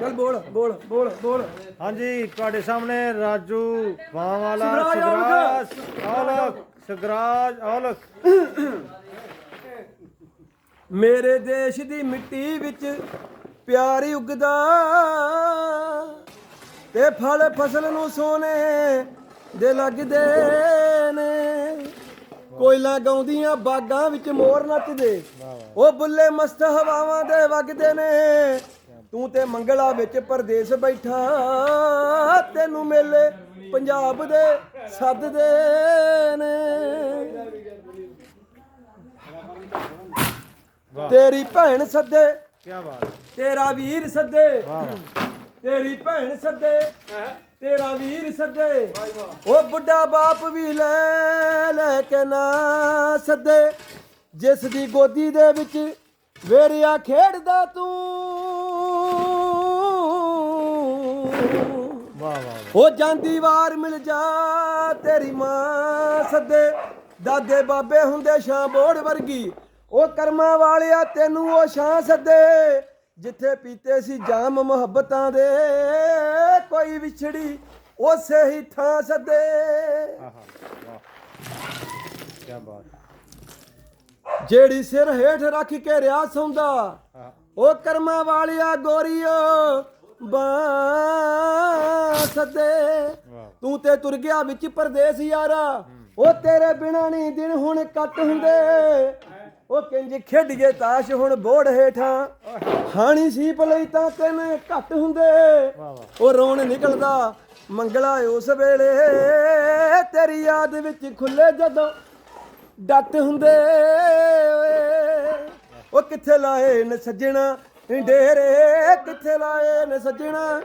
ਚੱਲ ਬੋਲ ਬੋਲ ਬੋਲ ਬੋਲ। ਹਾਂਜੀ ਤੁਹਾਡੇ ਸਾਹਮਣੇ ਰਾਜੂ ਬਾਹ ਵਾਲਾ ਸਗਰਾਜ ਔਲਖ ਸਗਰਾਜ ਔਲਖ ਮੇਰੇ ਦੇਸ਼ ਦੀ ਮਿੱਟੀ ਵਿੱਚ ਪਿਆਰ ਉੱਗਦਾ। ਤੇ ਫਲ ਫਸਲ ਨੂੰ ਸੋਨੇ ਦੇ ਲੱਗਦੇ। ਕੋਇਲਾ ਗਾਉਂਦੀਆਂ ਬਾਗਾਂ ਵਿੱਚ ਮੋਰ ਨੱਚਦੇ। ਉਹ ਬੁੱਲੇ ਮਸਤ ਹਵਾਵਾਂ ਦੇ ਵਗਦੇ ਨੇ। ਤੂੰ ਤੇ ਮੰਗਲਾ ਵਿੱਚ ਪਰਦੇਸ ਬੈਠਾ। ਤੈਨੂੰ ਮੇਲੇ ਪੰਜਾਬ ਦੇ ਸੱਦਦੇ ਨੇ। ਤੇਰੀ ਭੈਣ ਸੱਦੇ ਕੀ ਬਾਤ ਤੇਰਾ ਵੀਰ ਸੱਦੇ। ਵਾਹ। ਤੇਰੀ ਭੈਣ ਸੱਦੇ ਤੇਰਾ ਵੀਰ ਸੱਦੇ। ਉਹ ਬੁੱਢਾ ਬਾਪ ਵੀ ਲੈ ਲੈ ਕੇ ਨਾ ਸੱਦੇ। ਜਿਸ ਦੀ ਗੋਦੀ ਦੇ ਵਿੱਚ ਵੇਰਿਆ ਖੇਡਦਾ ਤੂੰ। ਵਾਹ ਵਾਹ। ਉਹ ਜਾਂਦੀ ਵਾਰ ਮਿਲ ਜਾ ਤੇਰੀ ਮਾਂ ਸੱਦੇ। ਦਾਦੇ ਬਾਬੇ ਹੁੰਦੇ ਸ਼ਾਂ ਬੋੜ ਵਰਗੀ। ਉਹ ਕਰਮਾਂ ਵਾਲਿਆ ਤੈਨੂੰ ਉਹ ਸ਼ਾਂ ਸੱਦੇ। ਜਿੱਥੇ ਪੀਤੇ ਸੀ ਜਾਮ ਮੁਹੱਬਤਾਂ ਦੇ, ਕੋਈ ਵਿਛੜੀ ਉਸੇ ਹੀ ਥਾਂ ਸੱਦੇ। ਆਹਾ ਵਾਹ ਕੀ ਬਾਤ ਜਿਹੜੀ ਸਿਰ ਹੇਠ ਰੱਖ ਕੇ ਰਿਆ ਸੌਂਦਾ, ਉਹ ਕਰਮਾਂ ਵਾਲਿਆ ਗੋਰੀਓ ਬਾਂ ਸੱਦੇ। ਤੂੰ ਤੇ ਤੁਰ ਗਿਆ ਵਿੱਚ ਪਰਦੇਸ ਯਾਰਾ, ਉਹ ਤੇਰੇ ਬਿਨਾ ਨਹੀਂ ਦਿਨ ਹੁਣ ਕੱਟ ਹੁੰਦੇ। ਉਹ ਕਿੰਜ ਖੇਡ ਗਏ ਤਾਸ਼ ਹੁਣ ਬੋੜ ਹੇਠਾਂ। ਹਾਣੀ ਸੀਪ ਲਈ ਤਾਂ ਤਿੰਨ ਘੱਟ ਹੁੰਦੇ। ਉਹ ਰੋਣ ਨਿਕਲਦਾ ਮੰਗਲਾ ਉਸ ਵੇਲੇ। ਤੇਰੀ ਯਾਦ ਵਿੱਚ ਖੁੱਲੇ ਜਦੋਂ ਡੱਟ ਹੁੰਦੇ। ਉਹ ਕਿੱਥੇ ਲਾਏ ਨੇ ਸੱਜਣਾ ਡੇਰੇ ਕਿੱਥੇ ਲਾਏ ਨੇ ਸੱਜਣਾ?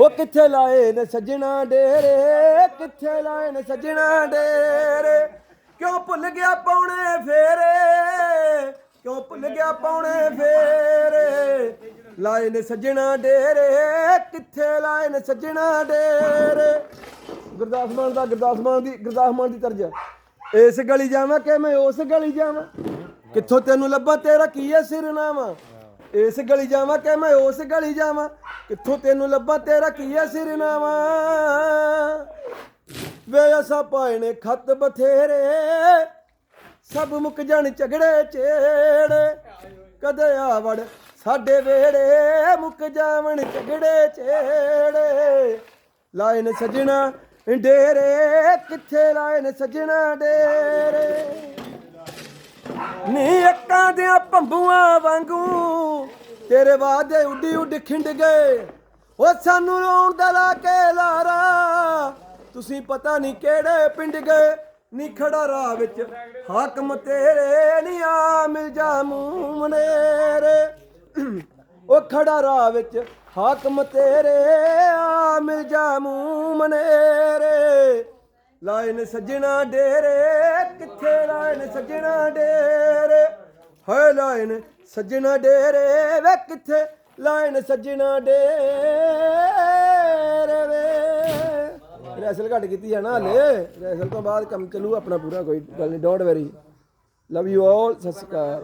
ਉਹ ਕਿੱਥੇ ਲਾਏ ਨੇ ਸੱਜਣਾ ਡੇਰੇ ਕਿੱਥੇ ਲਾਏ ਨੇ ਸੱਜਣਾ ਡੇਰੇ? ਕਿਉਂ ਭੁੱਲ ਗਿਆ ਪਾਉਣੇ ਫੇਰੇ? ਕਿਉਂ ਭੁੱਲ ਗਿਆ ਪਾਉਣੇ ਫੇਰੇ? ਲਾਏ ਨੇ ਸੱਜਣਾ ਡੇਰੇ, ਕਿੱਥੇ ਲਾਏ ਨੇ ਸੱਜਣਾ ਡੇਰੇ? ਗੁਰਦਾਸ ਮਾਨ ਦਾ, ਗੁਰਦਾਸ ਮਾਨ ਦੀ, ਗੁਰਦਾਸ ਮਾਨ ਦੀ ਤਰਜ ਇਸ ਗਲੀ ਜਾਵਾਂ ਕਿ ਮੈਂ ਉਸ ਗਲੀ ਜਾਵਾਂ? ਕਿੱਥੋਂ ਤੈਨੂੰ ਲੱਭਾਂ, ਤੇਰਾ ਕੀ ਹੈ ਸਿਰਨਾਮਾ ਇਸ ਗਲੀ ਜਾਵਾਂ ਕਿ ਮੈਂ ਉਸ ਗਲੀ ਜਾਵਾਂ? ਕਿੱਥੋਂ ਤੈਨੂੰ ਲੱਭਾਂ, ਤੇਰਾ ਕੀ ਹੈ ਸਿਰਨਾਮਾ ਵੇ ਅਸਾਂ ਪਾਏ ਨੇ ਖੱਤ ਬਥੇਰੇ, ਸਭ ਮੁੱਕ ਜਾਣ ਝਗੜੇ ਚੇੜੇ ਕਦੇ ਆਵੜ ਸਾਡੇ ਵੇੜੇ ਮੁੱਕ ਜਾਵਣ ਝਗੜੇ ਚੇੜੇ ਲਾਏ ਨੇ ਸਜਣਾ ਡੇਰੇ, ਕਿੱਥੇ ਲਾਏ ਨੇ ਸਜਣਾ ਡੇਰੇ? ਨੀ ਅੱਕਾਂ ਦੀਆਂ ਭੰਬੂਆਂ ਵਾਂਗੂ ਤੇਰੇ ਵਾਦੇ ਉੱਡੀ ਉੱਡ ਖਿੰਡ ਗਏ। ਉਹ ਸਾਨੂੰ ਰੋਣ ਦਾ ਲਾ ਕੇ ਲਾਰਾ ਤੁਸੀਂ ਪਤਾ ਨਹੀਂ ਕਿਹੜੇ ਪਿੰਡ ਗਏ, ਨੀ ਖੜਾ ਰਾਹ ਵਿੱਚ। ਹਾਕਮ ਤੇਰੇ ਨੀ ਆ, ਮਿਲ ਜਾ ਮੂਮਨੇਰੇ ਉਹ ਖੜਾ ਰਾਹ ਵਿੱਚ, ਹਾਕਮ ਤੇਰੇ ਆ, ਮਿਲ ਜਾ ਮੂਮਨੇਰੇ ਲਾਏ ਨੇ ਸੱਜਣਾ ਡੇਰੇ, ਕਿੱਥੇ ਲਾਏ ਸੱਜਣਾ ਡੇਰੇ? ਹਾਏ ਲਾਏ ਸੱਜਣਾ ਡੇਰੇ ਵੇ ਕਿੱਥੇ ਲਾਏ ਸੱਜਣਾ ਡੇਰੇ? ਰੈਸਲ ਘੱਟ ਕੀਤੀ ਹੈ ਨਾ ਹਲੇ। ਰੈਸਲ ਤੋਂ ਬਾਅਦ ਕੰਮ ਚੱਲੂ ਆਪਣਾ ਪੂਰਾ ਕੋਈ ਗੱਲ ਨਹੀਂ don't worry love you all ਸਤਿ ਸ਼੍ਰੀ ਅਕਾਲ।